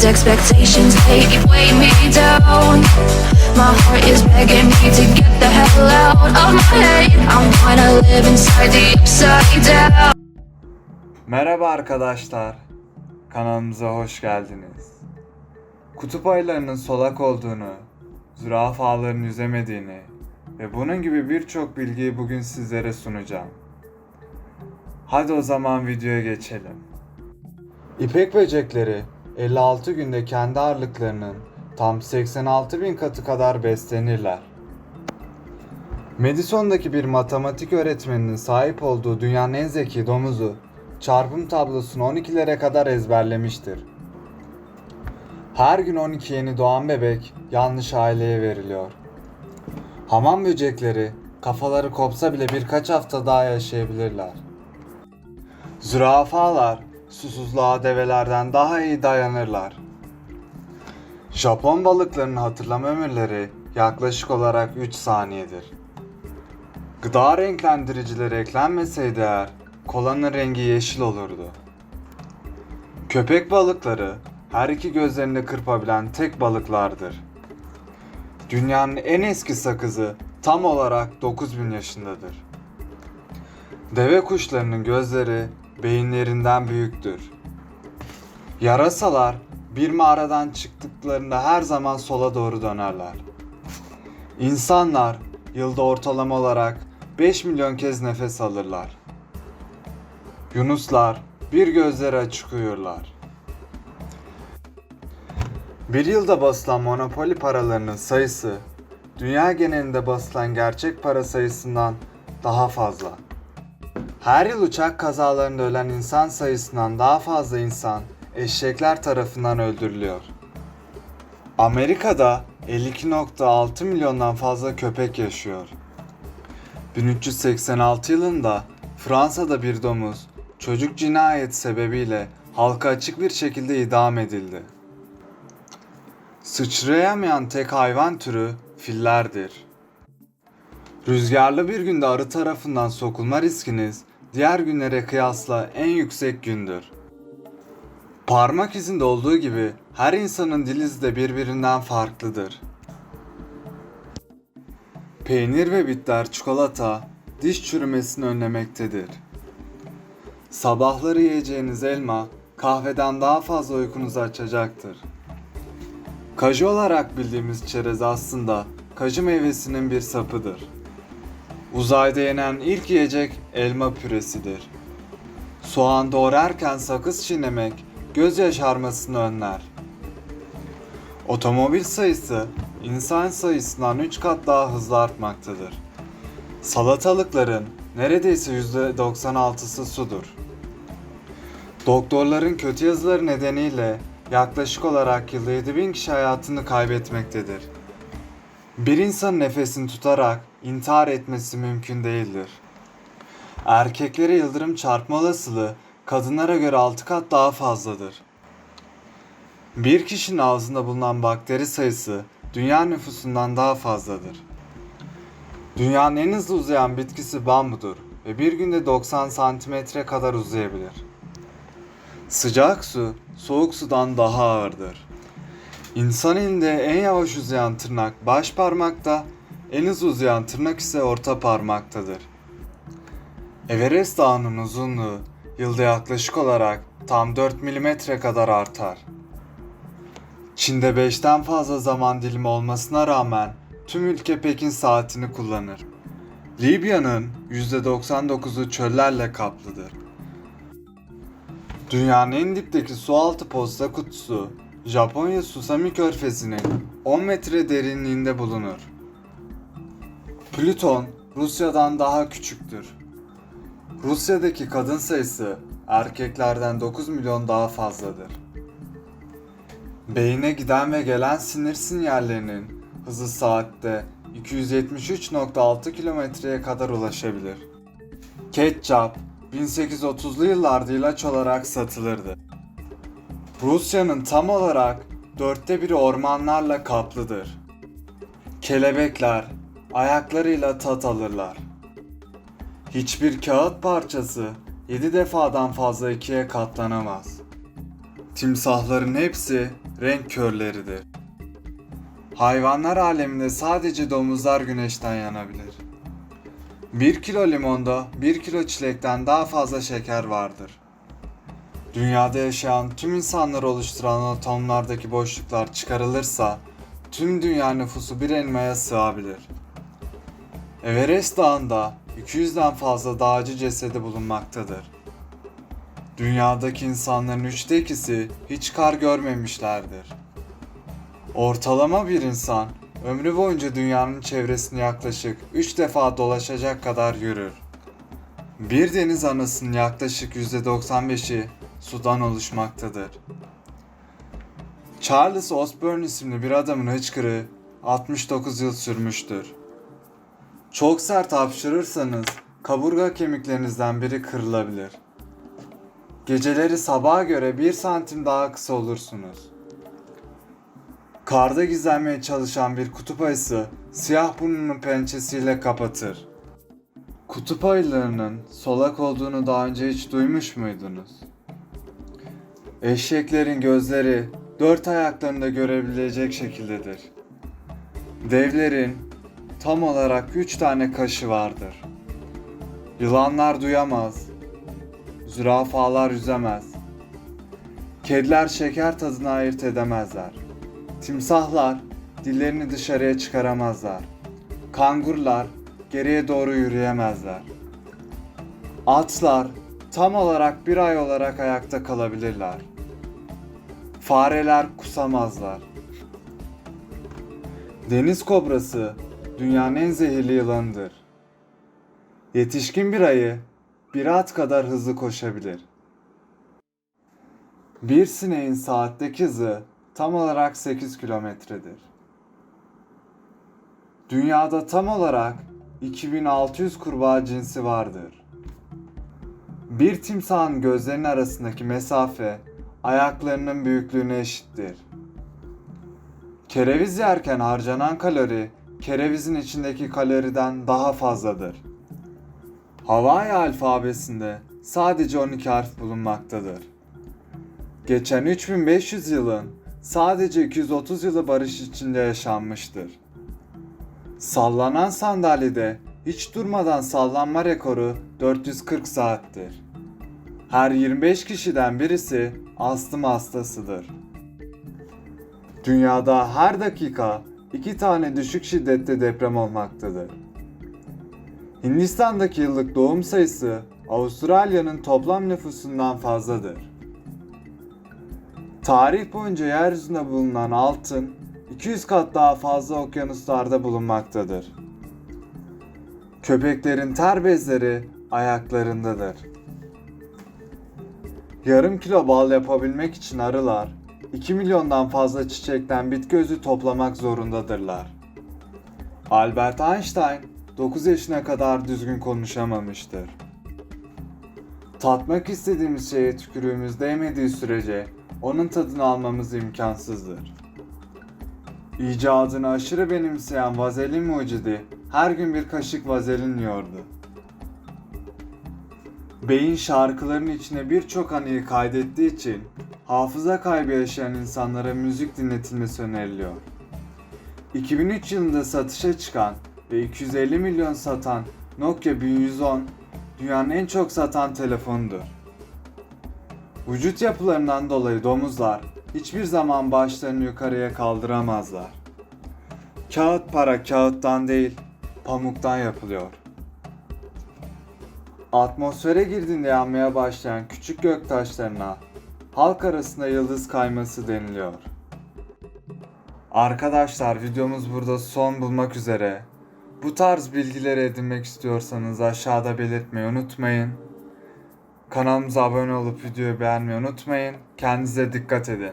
These expectations they weigh me down. My heart is begging me to get the hell out of my head. I wanna live inside the upside down. Merhaba arkadaşlar. Kanalımıza hoş geldiniz. Kutup ayılarının solak olduğunu, zürafaların yüzemediğini ve bunun gibi birçok bilgiyi bugün sizlere sunacağım. Hadi o zaman videoya geçelim. İpek böcekleri 56 günde kendi ağırlıklarının tam 86 bin katı kadar beslenirler. Madison'daki bir matematik öğretmeninin sahip olduğu dünyanın en zeki domuzu çarpım tablosunu 12'lere kadar ezberlemiştir. Her gün 12 yeni doğan bebek yanlış aileye veriliyor. Hamam böcekleri kafaları kopsa bile birkaç hafta daha yaşayabilirler. Zürafalar susuzluğa develerden daha iyi dayanırlar. Japon balıklarının hatırlama ömürleri yaklaşık olarak 3 saniyedir. Gıda renklendiricileri eklenmeseydi eğer kolanın rengi yeşil olurdu. Köpek balıkları her iki gözlerini kırpabilen tek balıklardır. Dünyanın en eski sakızı tam olarak 9000 yaşındadır. Deve kuşlarının gözleri beyinlerinden büyüktür. Yarasalar bir mağaradan çıktıklarında her zaman sola doğru dönerler. İnsanlar yılda ortalama olarak 5 milyon kez nefes alırlar. Yunuslar bir gözleri açık uyurlar. Bir yılda basılan monopoli paralarının sayısı dünya genelinde basılan gerçek para sayısından daha fazla. Her yıl uçak kazalarında ölen insan sayısından daha fazla insan eşekler tarafından öldürülüyor. Amerika'da 52.6 milyondan fazla köpek yaşıyor. 1386 yılında Fransa'da bir domuz çocuk cinayet sebebiyle halka açık bir şekilde idam edildi. Sıçrayamayan tek hayvan türü fillerdir. Rüzgarlı bir günde arı tarafından sokulma riskiniz diğer günlere kıyasla en yüksek gündür. Parmak izinde olduğu gibi her insanın dil izi de birbirinden farklıdır. Peynir ve bitter çikolata diş çürümesini önlemektedir. Sabahları yiyeceğiniz elma kahveden daha fazla uykunuzu açacaktır. Kaju olarak bildiğimiz çerez aslında kaju meyvesinin bir sapıdır. Uzayda yenen ilk yiyecek elma püresidir. Soğan doğrarken sakız çiğnemek göz yaşarmasını önler. Otomobil sayısı insan sayısından 3 kat daha hızlı artmaktadır. Salatalıkların neredeyse %96'sı sudur. Doktorların kötü yazıları nedeniyle yaklaşık olarak yılda 7000 kişi hayatını kaybetmektedir. Bir insan nefesini tutarak intihar etmesi mümkün değildir. Erkeklere yıldırım çarpma olasılığı kadınlara göre 6 kat daha fazladır. Bir kişinin ağzında bulunan bakteri sayısı dünya nüfusundan daha fazladır. Dünyanın en hızlı uzayan bitkisi bambudur ve bir günde 90 santimetre kadar uzayabilir. Sıcak su, soğuk sudan daha ağırdır. İnsan elinde en yavaş uzayan tırnak baş parmakta, en hızlı uzayan tırnak ise orta parmaktadır. Everest Dağı'nın uzunluğu yılda yaklaşık olarak tam 4 milimetre kadar artar. Çin'de 5'ten fazla zaman dilimi olmasına rağmen tüm ülke Pekin saatini kullanır. Libya'nın %99'u çöllerle kaplıdır. Dünyanın en dipteki sualtı posta kutusu Japonya Susami Körfezi'nin 10 metre derinliğinde bulunur. Plüton Rusya'dan daha küçüktür. Rusya'daki kadın sayısı erkeklerden 9 milyon daha fazladır. Beyine giden ve gelen sinir sinyallerinin hızı saatte 273.6 kilometreye kadar ulaşabilir. Ketçap 1830'lu yıllarda ilaç olarak satılırdı. Rusya'nın tam olarak dörtte biri ormanlarla kaplıdır. Kelebekler ayaklarıyla tat alırlar. Hiçbir kağıt parçası 7 defadan fazla ikiye katlanamaz. Timsahların hepsi renk körleridir. Hayvanlar aleminde sadece domuzlar güneşten yanabilir. 1 kilo limonda 1 kilo çilekten daha fazla şeker vardır. Dünyada yaşayan tüm insanları oluşturan atomlardaki boşluklar çıkarılırsa tüm dünya nüfusu bir elmaya sığabilir. Everest Dağı'nda 200'den fazla dağcı cesedi bulunmaktadır. Dünyadaki insanların üçte ikisi hiç kar görmemişlerdir. Ortalama bir insan ömrü boyunca dünyanın çevresini yaklaşık 3 defa dolaşacak kadar yürür. Bir deniz anasının yaklaşık %95'i sudan oluşmaktadır. Charles Osborne isimli bir adamın hıçkırığı 69 yıl sürmüştür. Çok sert hapşırırsanız kaburga kemiklerinizden biri kırılabilir. Geceleri sabaha göre 1 santim daha kısa olursunuz. Karda gizlenmeye çalışan bir kutup ayısı siyah burnunu pençesiyle kapatır. Kutup ayılarının solak olduğunu daha önce hiç duymuş muydunuz? Eşeklerin gözleri dört ayaklarında görebilecek şekildedir. Devlerin tam olarak üç tane kaşı vardır. Yılanlar duyamaz, zürafalar yüzemez. Kediler şeker tadını ayırt edemezler. Timsahlar dillerini dışarıya çıkaramazlar. Kangurlar geriye doğru yürüyemezler. Atlar tam olarak bir ay olarak ayakta kalabilirler. Fareler kusamazlar. Deniz kobrası dünyanın en zehirli yılanıdır. Yetişkin bir ayı bir at kadar hızlı koşabilir. Bir sineğin saatteki hızı tam olarak 8 kilometredir. Dünyada tam olarak 2600 kurbağa cinsi vardır. Bir timsahın gözlerinin arasındaki mesafe ayaklarının büyüklüğüne eşittir. Kereviz yerken harcanan kalori kerevizin içindeki kaloriden daha fazladır. Hawaii alfabesinde sadece 12 harf bulunmaktadır. Geçen 3500 yılın sadece 230 yılı barış içinde yaşanmıştır. Sallanan sandalyede hiç durmadan sallanma rekoru 440 saattir. Her 25 kişiden birisi astım hastasıdır. Dünyada her dakika iki tane düşük şiddette deprem olmaktadır. Hindistan'daki yıllık doğum sayısı Avustralya'nın toplam nüfusundan fazladır. Tarih boyunca yeryüzünde bulunan altın 200 kat daha fazla okyanuslarda bulunmaktadır. Köpeklerin ter bezleri ayaklarındadır. Yarım kilo bal yapabilmek için arılar 2 milyondan fazla çiçekten bitki özü toplamak zorundadırlar. Albert Einstein 9 yaşına kadar düzgün konuşamamıştır. Tatmak istediğimiz şeye tükürüğümüz değmediği sürece onun tadını almamız imkansızdır. İcadını aşırı benimseyen vazelin mucidi her gün bir kaşık vazelin yiyordu. Beyin şarkıların içine birçok anıyı kaydettiği için hafıza kaybı yaşayan insanlara müzik dinletilmesi öneriliyor. 2003 yılında satışa çıkan ve 250 milyon satan Nokia 1110 dünyanın en çok satan telefonudur. Vücut yapılarından dolayı domuzlar hiçbir zaman başlarını yukarıya kaldıramazlar. Kağıt para kağıttan değil, pamuktan yapılıyor. Atmosfere girdiğinde yanmaya başlayan küçük göktaşlarına halk arasında yıldız kayması deniliyor. Arkadaşlar videomuz burada son bulmak üzere. Bu tarz bilgileri edinmek istiyorsanız aşağıda belirtmeyi unutmayın. Kanalımıza abone olup videoyu beğenmeyi unutmayın. Kendinize dikkat edin.